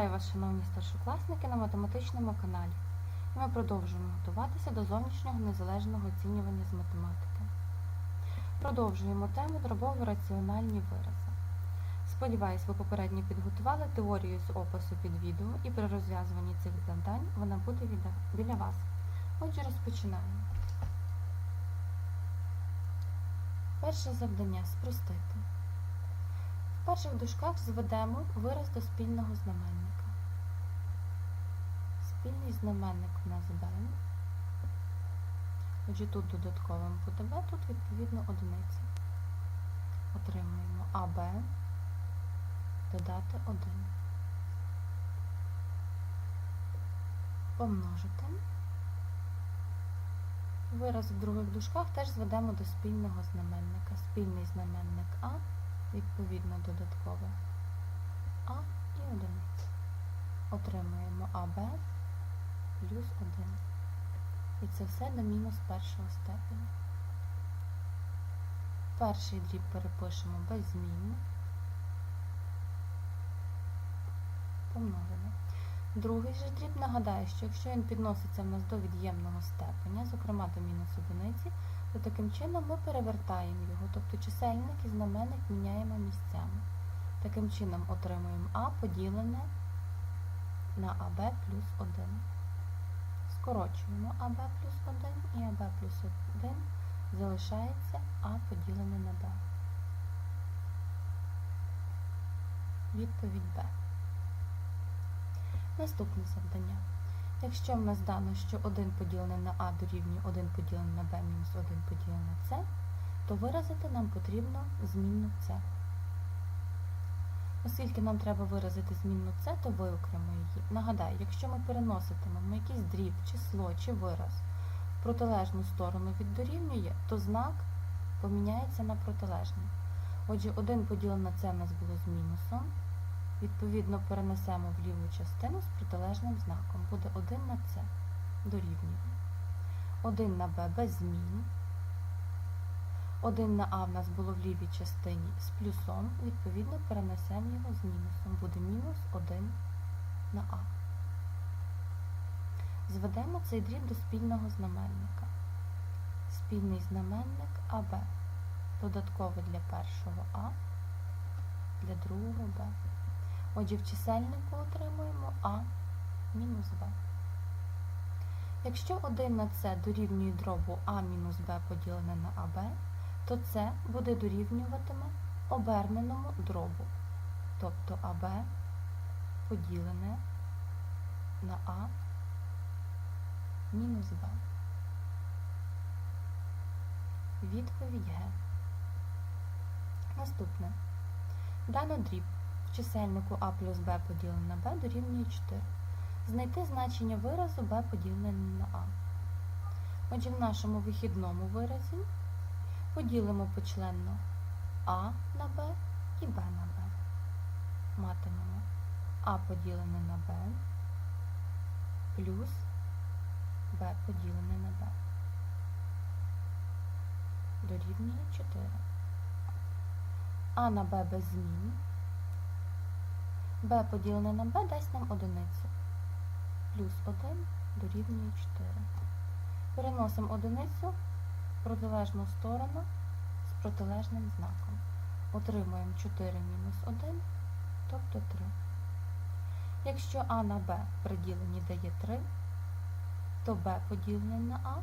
Вітаю вас, шановні старшокласники, на математичному каналі. Ми продовжуємо готуватися до зовнішнього незалежного оцінювання з математики. Продовжуємо тему дробові раціональні вирази. Сподіваюсь, ви попередньо підготували теорію з опису під відео і при розв'язуванні цих завдань вона буде біля вас. Отже, розпочинаємо. Перше завдання спростити. Перших дужках зведемо вираз до спільного знаменника. Спільний знаменник в нас b. Отже, тут додатковим буде b, тут відповідно одиниця. Отримуємо АБ додати 1. Помножити. Вираз в других дужках теж зведемо до спільного знаменника. Спільний знаменник А відповідно додаткове А і одиниця. Отримуємо АБ плюс 1. І це все до мінус першого степеня. Перший дріб перепишемо без змін. Помножимо. Другий же дріб нагадаю, що якщо він підноситься в нас до від'ємного степеня, зокрема до мінус одиниці, то таким чином ми перевертаємо його, тобто чисельник і знаменник міняємо місцями. Таким чином отримуємо А поділене на АБ плюс 1. Скорочуємо АБ плюс 1 і АБ плюс 1 залишається А поділене на Б. Відповідь Б. Наступне завдання. Якщо в нас дано, що 1 поділене на А дорівнює 1 поділене на Б мінус 1 поділене на С, то виразити нам потрібно змінну С. Оскільки нам треба виразити змінну С, то виокремо її. Нагадаю, якщо ми переноситимемо якийсь дріб, число чи вираз в протилежну сторону від дорівнює, то знак поміняється на протилежний. Отже, 1 поділене на С в нас було з мінусом. Відповідно, перенесемо в ліву частину з протилежним знаком. Буде 1 на С дорівнює. 1 на Б без змін. 1 на А в нас було в лівій частині з плюсом. Відповідно, перенесемо його з мінусом. Буде мінус 1 на А. Зведемо цей дріб до спільного знаменника. Спільний знаменник АБ. Додаткове для першого А, для другого Б. Отже, в чисельнику отримуємо А мінус Б. Якщо 1 на С дорівнює дробу А мінус Б поділене на АБ, то С буде дорівнюватиме оберненому дробу. Тобто АБ поділене на А мінус Б. Відповідь Г. Наступне. Дано дріб чисельнику А плюс Б поділене на Б дорівнює 4. Знайти значення виразу Б поділене на А. Отже, в нашому вихідному виразі поділимо почленно А на Б і Б на Б. Матимемо А поділене на Б плюс Б поділене на Б. Дорівнює 4. А на Б без змін. B поділене на b дасть нам одиницю. Плюс 1 дорівнює 4. Переносимо одиницю в протилежну сторону з протилежним знаком. Отримуємо 4 мінус 1, тобто 3. Якщо а на b при діленні дає 3, то b поділене на а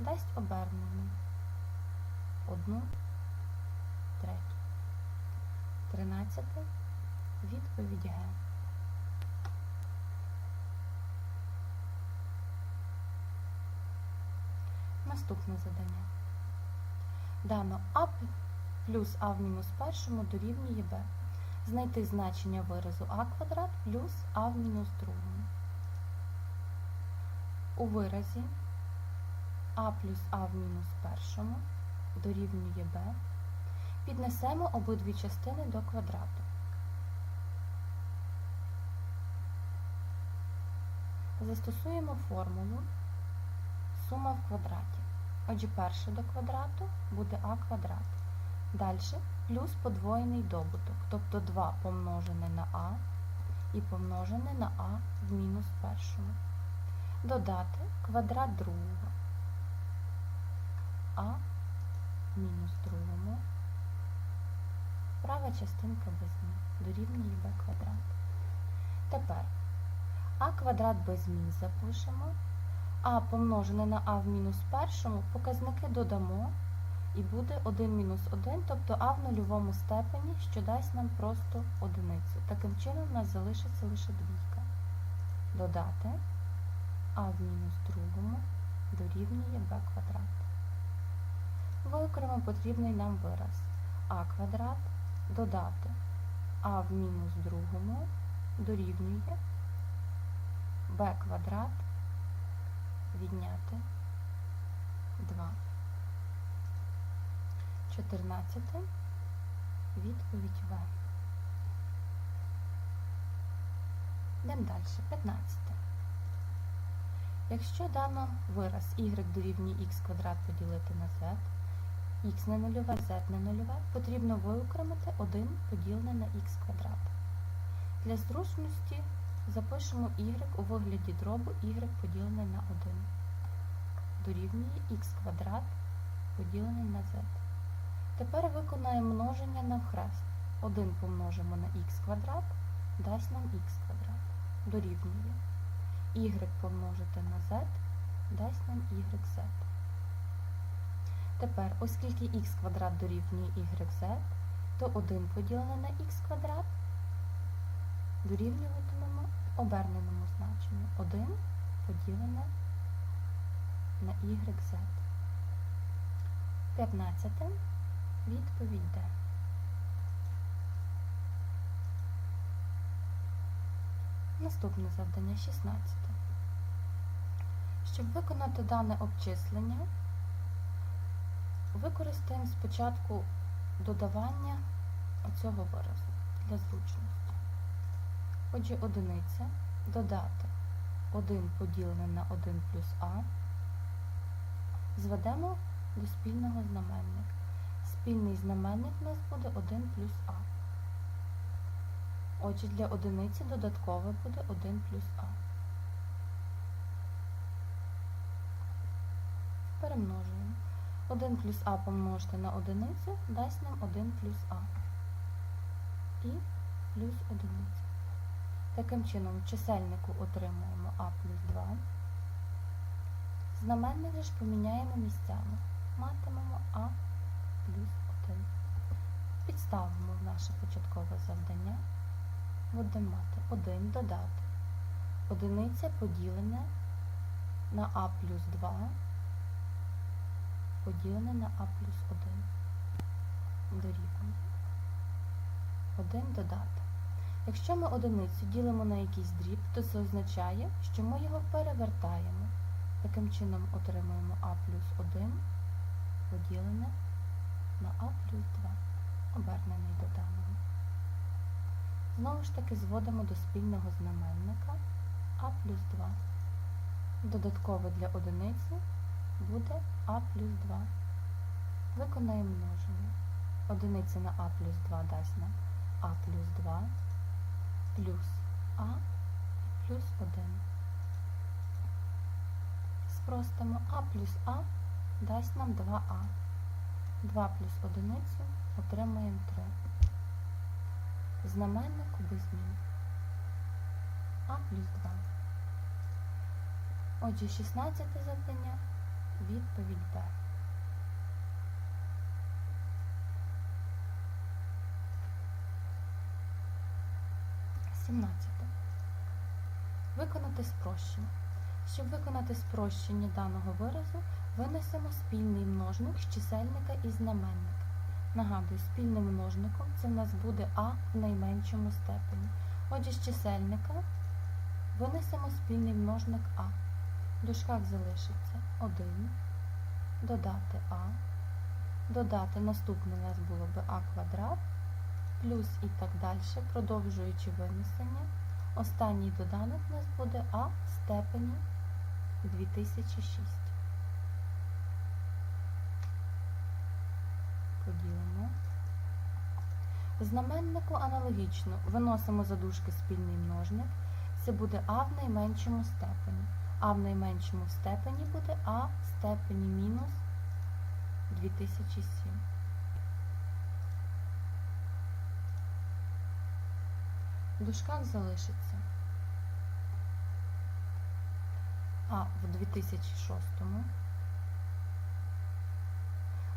дасть обернений 1 третю. 13. Відповідь Г. Наступне завдання. Дано А плюс А в мінус першому дорівнює Б. Знайти значення виразу А квадрат плюс А в мінус другому. У виразі А плюс А в мінус першому дорівнює Б. Піднесемо обидві частини до квадрату. Застосуємо формулу сума в квадраті. Отже, перше до квадрату буде а квадрат. Далі плюс подвоєний добуток, тобто 2 помножене на а і помножене на а в мінус першому. Додати квадрат другого. А мінус другому. Права частинка без змін дорівнює b квадрат. Тепер а квадрат без змін запишемо. А помножене на а в мінус першому, показники додамо, і буде 1 мінус 1, тобто а в нульовому степені, що дасть нам просто одиницю. Таким чином у нас залишиться лише двійка. Додати а в мінус другому дорівнює b квадрат. Виокремо потрібний нам вираз а квадрат додати а в мінус другому дорівнює b квадрат відняти 2. 14. Відповідь В. Йдемо далі. 15. Якщо дано вираз y дорівнює x квадрат поділити на z, x не нульове, z не нульове, потрібно виокремити 1 поділене на x квадрат. Для зручності запишемо y у вигляді дробу y поділене на 1. Дорівнює x квадрат поділене на z. Тепер виконаємо множення навхрест. 1 помножимо на х квадрат, дасть нам х квадрат. Дорівнює. y помножити на z, дасть нам yz. Тепер, оскільки х квадрат дорівнює yz, то 1 поділене на х квадрат дорівнюватимемо оберненому значенню 1 поділене на yz. 15. Відповідь Д. Наступне завдання 16. Щоб виконати дане обчислення, використаємо спочатку додавання цього виразу для зручності. Отже, одиниця додати 1 поділене на 1 плюс А, зведемо до спільного знаменника. Спільний знаменник у нас буде 1 плюс А. Отже, для одиниці додаткове буде 1 плюс А. Перемножуємо. 1 плюс А помножити на одиницю дасть нам 1 плюс А. І плюс одиниця. Таким чином, в чисельнику отримуємо А плюс 2. Знаменник ж поміняємо місцями. Матимемо А плюс 1. Підставимо в наше початкове завдання. Будемо мати 1 додати. Одиниця поділене на А плюс 2, поділене на А плюс 1. Дорівнює. 1 додати. Якщо ми одиницю ділимо на якийсь дріб, то це означає, що ми його перевертаємо. Таким чином отримуємо А плюс 1 поділене на А плюс 2, обернений до даного. Знову ж таки зводимо до спільного знаменника А плюс 2. Додаткове для одиниці буде А плюс 2. Виконаємо множення. Одиниця на А плюс 2 дасть нам А плюс 2 плюс А і плюс 1. Спростимо А плюс А дасть нам 2А. 2 плюс одиницю отримаємо 3. Знаменник без змін. А плюс 2. Отже, 16 завдання. Відповідь Б. Сімнадцяте. Виконати спрощення. Щоб виконати спрощення даного виразу, винесемо спільний множник з чисельника і знаменника. Нагадую, спільним множником це в нас буде А в найменшому степені. Отже, з чисельника винесемо спільний множник А. В дужках залишиться 1, додати А, додати наступне у нас було би А квадрат, плюс і так далі, продовжуючи винесення. Останній доданок у нас буде А в степені 2006. Поділимо. Знаменнику аналогічно виносимо за дужки спільний множник. Це буде а в найменшому степені. А в найменшому степені буде а в степені мінус 2007. В дужках залишиться а в 2006.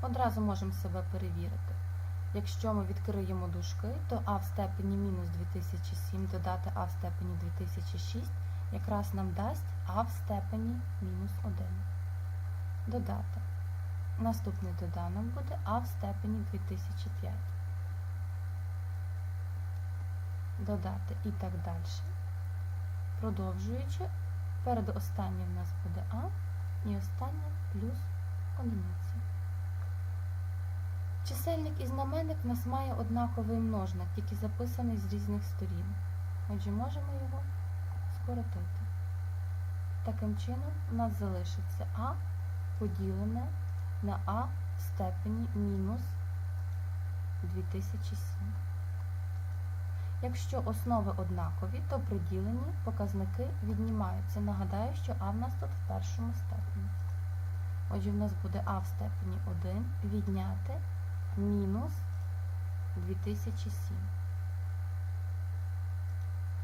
Одразу можемо себе перевірити. Якщо ми відкриємо дужки, то а в степені мінус 2007 додати а в степені 2006 якраз нам дасть а в степені мінус 1. Додати. Наступний доданок буде а в степені 2005. Додати і так далі. Продовжуючи, перед останнім в нас буде а і останнє плюс одиниця. Чисельник і знаменник в нас має однаковий множник, тільки записаний з різних сторін. Отже, можемо його скоротити. Таким чином, у нас залишиться а поділене на а в степені мінус 2007. Якщо основи однакові, то при діленні показники віднімаються. Нагадаю, що а в нас тут в першому степені. Отже, в нас буде а в степені 1 відняти мінус 2007.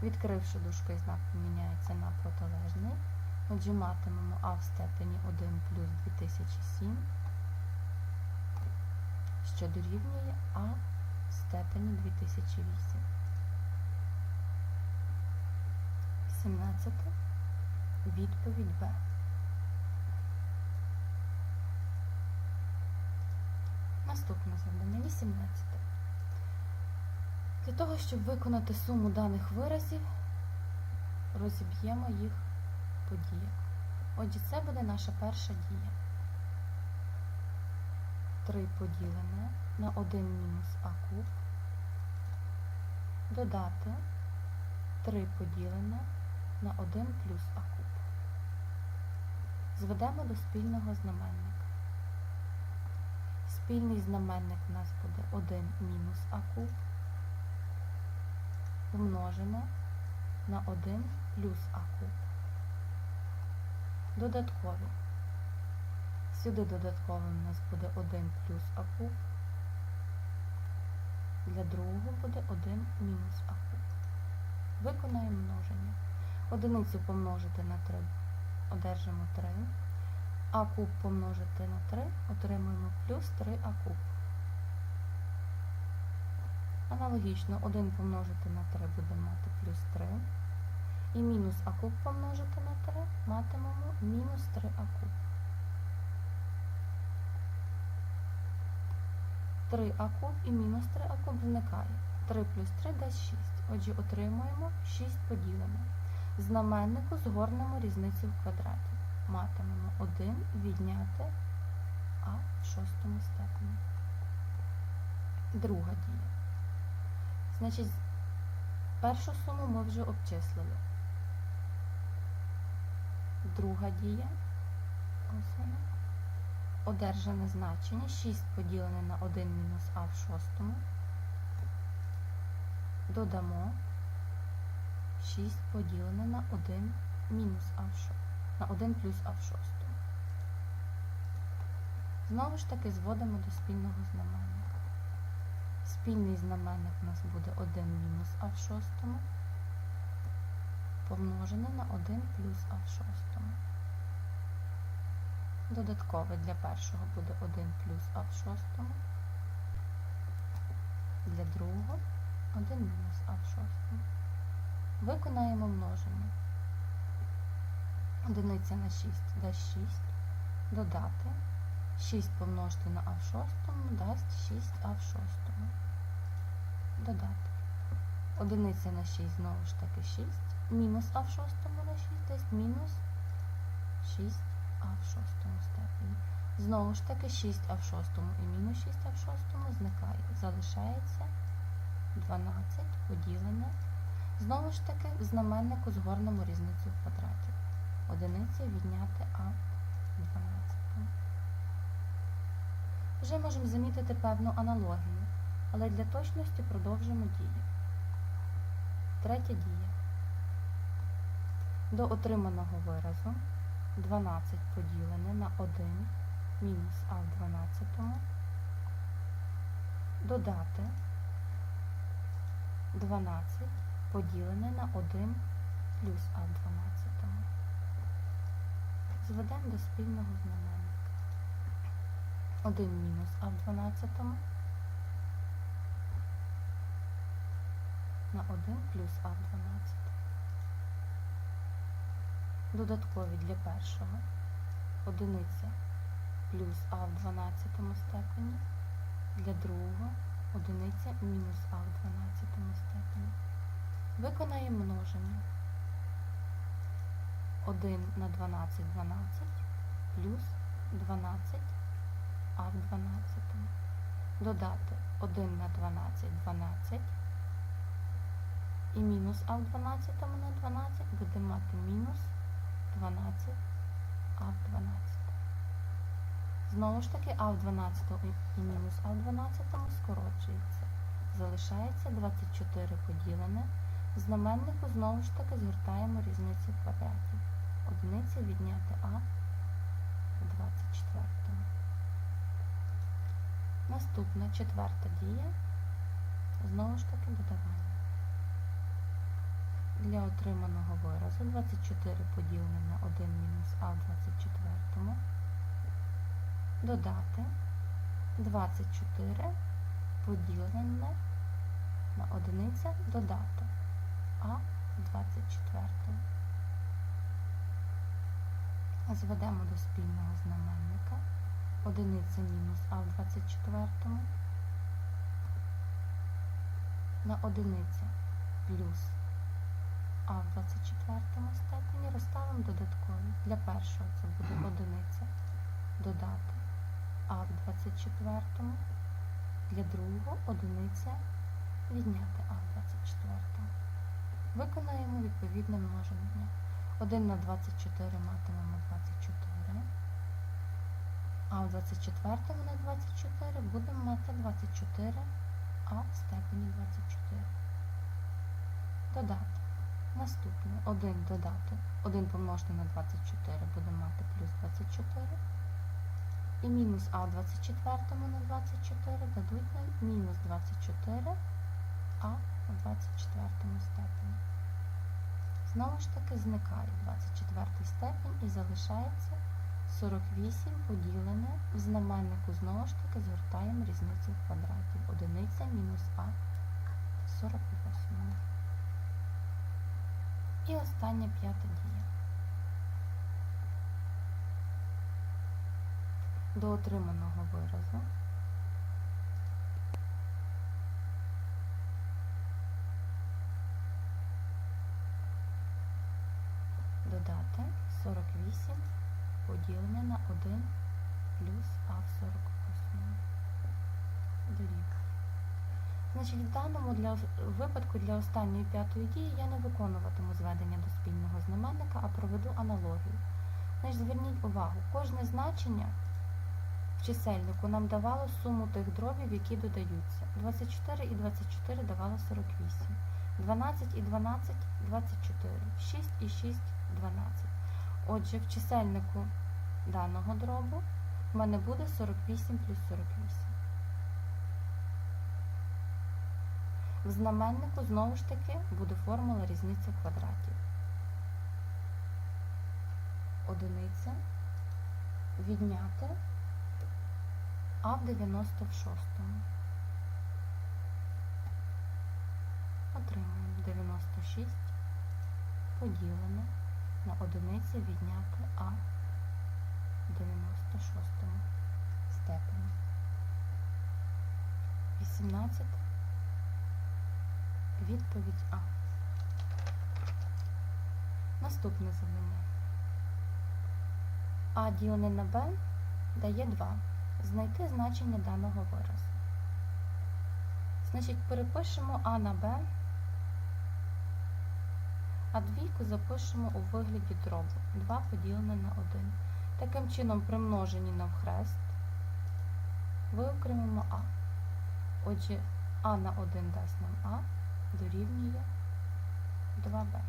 Відкривши дужки, знак поміняється на протилежний. Отже, матимемо а в степені 1 плюс 2007, що дорівнює а в степені 2008. 17. Відповідь Б. Наступне завдання 18. Для того, щоб виконати суму даних виразів, розіб'ємо їх по діях. Отже, це буде наша перша дія. 3 поділене на 1 мінус а куб. Додати 3 поділене на 1 плюс а куб. Зведемо до спільного знаменника. Спільний знаменник у нас буде 1 мінус а куб на 1 плюс а куб. Сюди додатковим у нас буде 1 плюс а куб. Для другого буде 1 мінус а куб. Виконаємо множення. Одиницю помножити на 3, одержимо 3. А куб помножити на 3, отримуємо плюс 3 а куб. Аналогічно 1 помножити на 3 буде мати плюс 3. І мінус а куб помножити на 3 матимемо мінус 3 а куб. 3 а куб і мінус 3 а куб зникає. 3 плюс 3 дасть 6. Отже, отримуємо 6 поділене. Знаменнику згорнемо різницю в квадраті. Матимемо 1 відняти а в шостому степені. Друга дія. Значить, першу суму ми вже обчислили. Друга дія. Ось вона. Одержане значення 6 поділене на 1 мінус а в шостому. Додамо 6 поділене на 1 мінус а в шостому. На 1 плюс а в шостому. Знову ж таки зводимо до спільного знаменника. Спільний знаменник у нас буде 1 мінус а в шостому помножене на 1 плюс а в шостому. Додаткове для першого буде 1 плюс а в шостому. Для другого 1 мінус а в шостому. Виконаємо множення. Одиниця на 6 дасть 6. Додати. 6 помножити на а в шостому дасть 6 а в шостому. Додати. Одиниця на 6 знову ж таки 6. Мінус а в шостому на 6 дасть мінус 6 а в шостому степені. Знову ж таки 6 а в шостому і мінус 6 а в шостому зникає. Залишається 12 поділене. Знову ж таки в знаменнику згорнемо різницю в квадраті. Одиниця відняти А 12. Вже можемо замітити певну аналогію. Але для точності продовжимо дію. Третя дія. До отриманого виразу 12 поділене на 1 мінус а в 12 додати 12 поділене на 1 плюс А 12. Зведемо до спільного знаменника. 1 мінус а в 12 на 1 плюс а в 12. Додаткові для першого одиниця плюс а в 12 степені, для другого одиниця мінус а в 12 степені. Виконаємо множення. 1 на 12 12 плюс 12 а в 12. Додати 1 на 12 12 і мінус а в 12 на 12 буде мати мінус 12 а в 12. Знову ж таки, а в 12 і мінус а в 12 скорочується. Залишається 24 поділене. В знаменнику знову ж таки згортаємо різницю в квадраті. Одиниця відняти А 24. Наступна четверта дія. Знову ж таки додавання. Для отриманого виразу 24 поділене на 1 мінус а в 24 додати 24 поділене на одиниця додати а в 24. Зведемо до спільного знаменника одиниця мінус а в 24 на одиниця плюс а в 24 степені розставимо додаткові. Для першого це буде одиниця додати а в 24, для другого одиниця відняти а в 24. Виконаємо відповідне множення. 1 на 24 матимемо 24, а в 24 на 24 будемо мати 24 а в степені 24. Додати. Наступне 1 додати. 1 помножити на 24 будемо мати плюс 24. І мінус а в 24 на 24 дадуть нам мінус 24 а в 24 степені. Знову ж таки зникає 24 степень і залишається 48 поділене. В знаменнику знову ж таки згортаємо різницю в квадраті. Одиниця мінус а 48. І остання п'ята дія. До отриманого виразу додати 48 поділене на 1 плюс а в 48. Дорівнює. Значить, в даному для, випадку для останньої п'ятої дії я не виконуватиму зведення до спільного знаменника, а проведу аналогію. Значить, зверніть увагу, кожне значення в чисельнику нам давало суму тих дробів, які додаються. 24 і 24 давало 48. 12 і 12 24. 6 і 6 12. Отже, в чисельнику даного дробу в мене буде 48 плюс 48. В знаменнику знову ж таки буде формула різниці в квадраті. Одиниця відняти а в 96. Отримаємо 96 поділене на одиниці відняти а в 96 степені. 18 Відповідь А. Наступне завдання. А ділене на Б дає 2. Знайти значення даного виразу. Значить, перепишемо А на Б, а двійку запишемо у вигляді дробу 2 поділене на 1. Таким чином, при множенні навхрест виокремимо А. Отже, А на 1 дасть нам А дорівнює 2Б.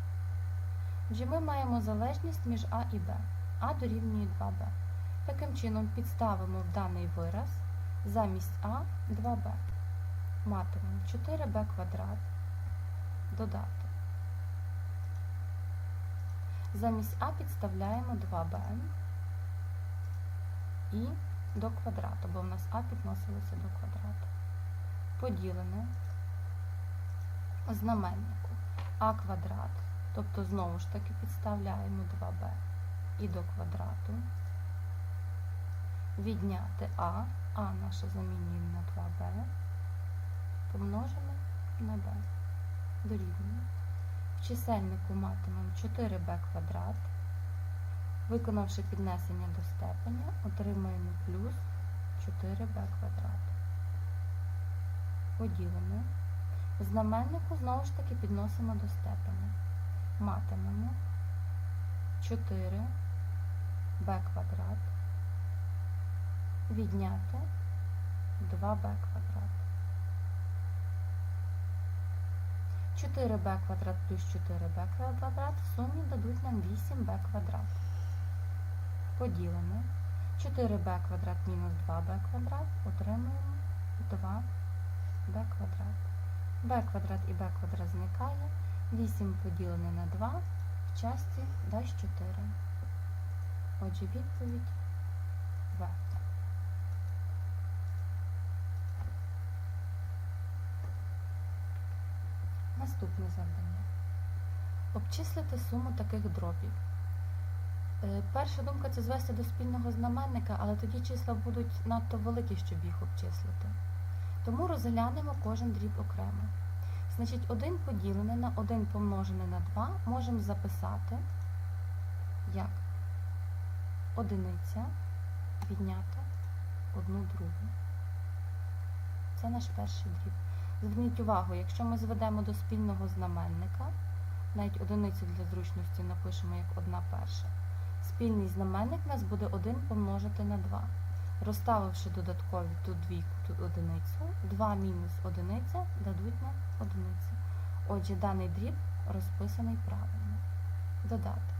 Отже, ми маємо залежність між А і Б. А дорівнює 2Б. Таким чином підставимо в даний вираз замість А 2Б. Матимемо 4Б квадрат додати. Замість А підставляємо 2Б і до квадрату, бо в нас А підносилося до квадрату. Поділене знаменнику А квадрат, тобто знову ж таки підставляємо 2b і до квадрату. Відняти А, А наше замінюємо на 2b, помножимо на b. Дорівнює. Чисельнику матимемо 4b квадрат. Виконавши піднесення до степеня, отримаємо плюс 4b квадрат. Поділене. Знаменнику знову ж таки підносимо до степеня. Матимемо 4b квадрат відняти 2b квадрат. 4b квадрат плюс 4b квадрат в сумі дадуть нам 8b квадрат. Поділене. 4b квадрат мінус 2b квадрат отримуємо 2b квадрат. b квадрат і b квадрат зникає. 8 поділене на 2 в часті дасть 4. Отже, відповідь В. Наступне завдання. Обчислити суму таких дробів. Е, Перша думка це звести до спільного знаменника, але тоді числа будуть надто великі, щоб їх обчислити. Тому розглянемо кожен дріб окремо. Значить, 1 поділене на 1 помножене на 2 можемо записати як одиниця відняти одну другу. Це наш перший дріб. Зверніть увагу, якщо ми зведемо до спільного знаменника, навіть одиницю для зручності напишемо як одна перша. Спільний знаменник у нас буде 1 помножити на 2. Розставивши додаткові тут двійку, тут одиницю, 2 мінус одиниця дадуть нам одиницю. Отже, даний дріб розписаний правильно. Додати.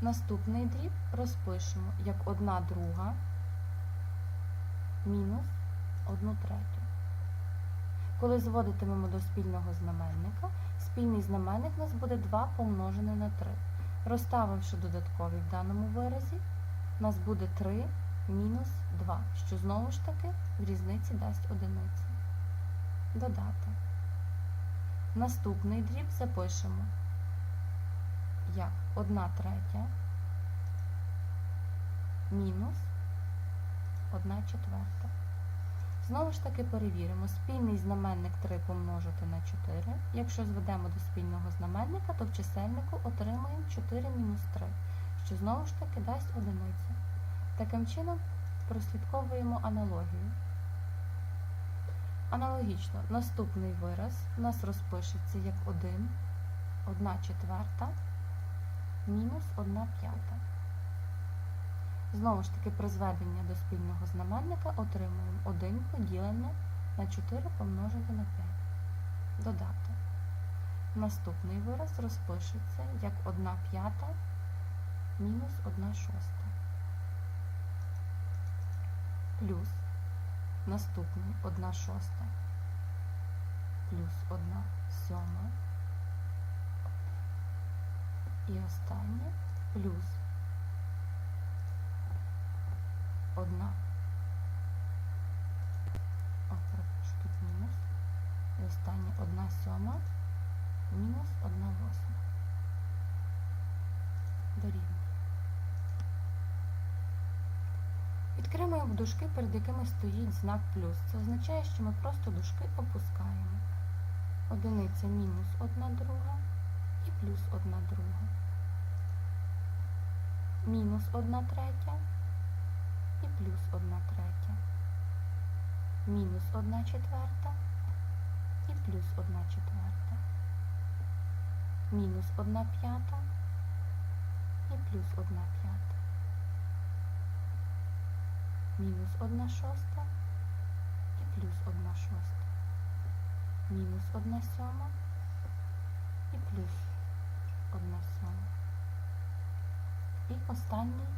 Наступний дріб розпишемо як 1 друга мінус 1 третю. Коли зводитимемо до спільного знаменника, спільний знаменник у нас буде 2 помножене на 3. Розставивши додаткові в даному виразі, у нас буде 3 мінус 2, що знову ж таки в різниці дасть одиницю. Додати. Наступний дріб запишемо як 1 третя мінус 1 четверта. Знову ж таки перевіримо, спільний знаменник 3 помножити на 4. Якщо зведемо до спільного знаменника, то в чисельнику отримаємо 4 мінус 3, що знову ж таки дасть одиницю. Таким чином прослідковуємо аналогію. Аналогічно, наступний вираз у нас розпишеться як 1, 1 четверта мінус 1 п'ята. Знову ж таки, при зведенні до спільного знаменника отримуємо 1 поділене на 4 помножити на 5. Додати. Наступний вираз розпишеться як 1 п'ята мінус 1 шоста. Плюс наступний 1 шоста плюс 1 сьома. І останнє плюс одна. О, перепрошую, тут мінус. І останнє одна сьома мінус одна восьма. Дорівнює. Відкремуємо дужки, перед якими стоїть знак плюс. Це означає, що ми просто дужки опускаємо. Одиниця мінус одна друга і плюс одна друга. Мінус одна третя і плюс 1 третя, мінус 1 четверта і плюс 1 четверта, мінус 1 п'ята і плюс 1 п'ята, мінус 1 шоста і плюс 1 шоста. Мінус 1 сьома і плюс 1 сьома. І останній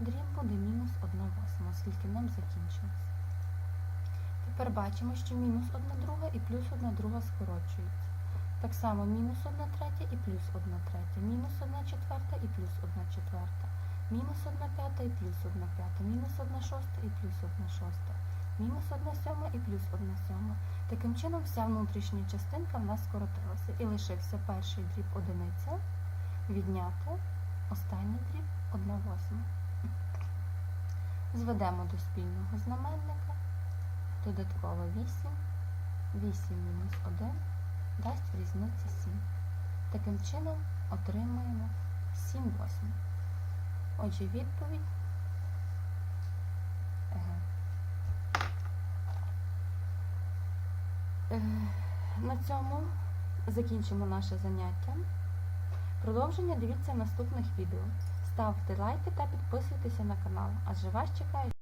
дріб буде мінус 1 восьма, оскільки нам закінчилось. Тепер бачимо, що мінус 1 друга і плюс 1 друга скорочуються. Так само мінус 1 третя і плюс 1 третя, мінус 1 четверта і плюс 1 четверта, мінус 1 п'ята і плюс 1 п'ята, мінус 1 шоста і плюс 1 шоста, мінус 1 сьома і плюс 1 сьома. Таким чином вся внутрішня частинка в нас скоротилася і лишився перший дріб одиниця, відняти останній дріб 1 восьма. Зведемо до спільного знаменника. Додатково 8. 8 мінус 1 дасть в різниці 7. Таким чином отримаємо 7 восьмих. Отже, відповідь. Еге. Е, На цьому закінчимо наше заняття. Продовження дивіться наступних відео. Ставте лайки та підписуйтеся на канал, адже вас чекають